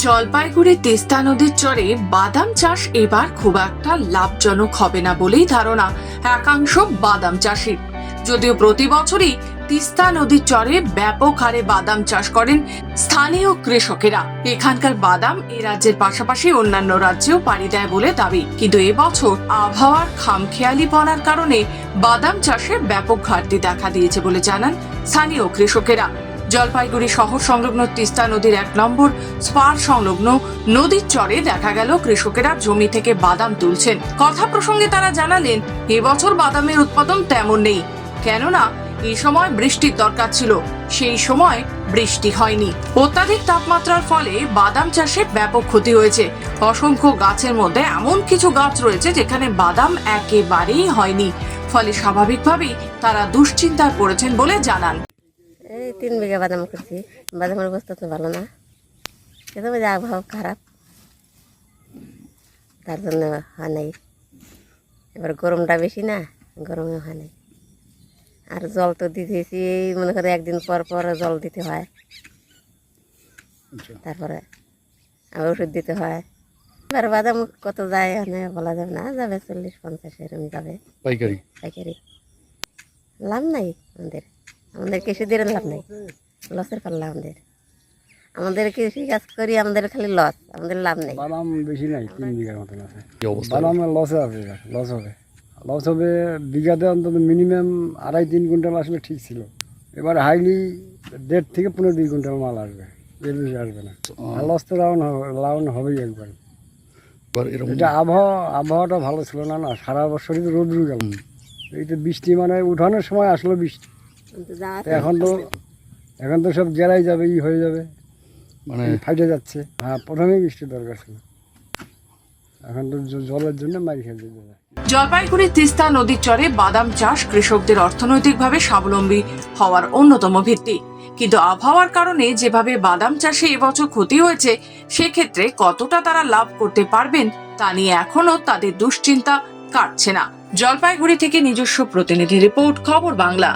জলপাইগুড়ি তিস্তা নদীর চরে বাদাম চাষ এবার খুব একটা লাভজনক হবে না বলেই ধারণা একাংশ বাদাম চাষির। যদিও প্রতি বছরই তিস্তা নদীর চরে ব্যাপক হারে বাদাম চাষ করেন স্থানীয় কৃষকেরা। এখানকার বাদাম এ রাজ্যের পাশাপাশি অন্যান্য রাজ্যেও পাড়ি দেয় বলে দাবি। কিন্তু এবছর আবহাওয়ার খামখেয়ালি পড়ার কারণে বাদাম চাষে ব্যাপক ঘাটতি দেখা দিয়েছে বলে জানান স্থানীয় কৃষকেরা। জলপাইগুড়ি শহর সংলগ্ন তিস্তা নদীর এক নম্বর স্পার সংলগ্ন নদীর চরে দেখা গেল কৃষকেরা জমি থেকে বাদাম তুলছেন। কথা প্রসঙ্গে তারা জানালেন, এবছর বাদামের উৎপাদন তেমন নেই। কেননা, এই সময় বৃষ্টির দরকার ছিল। সেই সময় বৃষ্টি হয়নি। অত্যাধিক তাপমাত্রার ফলে বাদাম চাষে ব্যাপক ক্ষতি হয়েছে। অসংখ্য গাছের মধ্যে এমন কিছু গাছ রয়েছে যেখানে বাদাম একেবারেই হয়নি। ফলে স্বাভাবিকভাবেই তারা দুশ্চিন্তায় পড়েছেন বলে জানান। এই তিন বিঘা বাদাম করছি বাদামের অবস্থা তো ভালো না। কিন্তু ওই যে আবহাওয়া খারাপ। তার জন্য হয় নাই। এবার গরমটা বেশি না গরমে হয় নাই। আর জল তো দিতেছি এই মনে করে একদিন পর পর জল দিতে হয়। তারপরে আবার ওষুধ দিতে হয়। এবার বাদাম কত যায় এখানে বলা যাবে না। যাবে চল্লিশ পঞ্চাশ এরকম যাবে। পাইকারি? পাইকারি। লাভ নাই আমাদের। আমাদের কৃষিদের লাভ নেই। লসের পাল্লা আমাদের। আমাদের কৃষি কাজ করি আমাদের খালি লস আমাদের লাভ নেই। বাদাম বেশি নাই তিন বিঘার মতন আছে। বাদামের লস হবে লস হবে। লস হবে বিঘাতে অন্তত মিনিমাম আড়াই তিন কুইন্টাল আসলে ঠিক ছিল। এবার হাইলি দেড় থেকে পনেরো দুই কুইন্টাল মাল আসবে এর বেশি আসবে না। আর লস তো লাউন হবে লাউন হবেই একবার। এটা আবহাওয়া আবহাওয়াটা ভালো ছিল না না সারা বছরই তো রোদ গেল। এই তো বৃষ্টি মানে উঠানোর সময় আসলো বৃষ্টি। এখন তো এখন তো সব জেরাই যাবে ই হয়ে যাবে। মানে ফাইটে যাচ্ছে। হ্যাঁ প্রথমেই বৃষ্টি দরকার ছিল। এখন তো জলের জন্য মারি জলপাইগুড়ি তিস্তা নদীর চরে বাদাম চাষ কৃষকদের অর্থনৈতিকভাবে স্বাবলম্বী হওয়ার অন্যতম ভিত্তি। কিন্তু আবহাওয়ার কারণে যেভাবে বাদাম চাষে এবছর ক্ষতি হয়েছে সেক্ষেত্রে কতটা তারা লাভ করতে পারবেন তা নিয়ে এখনও তাদের দুশ্চিন্তা কাটছে না। জলপাইগুড়ি থেকে নিজস্ব প্রতিনিধি রিপোর্ট খবর বাংলা।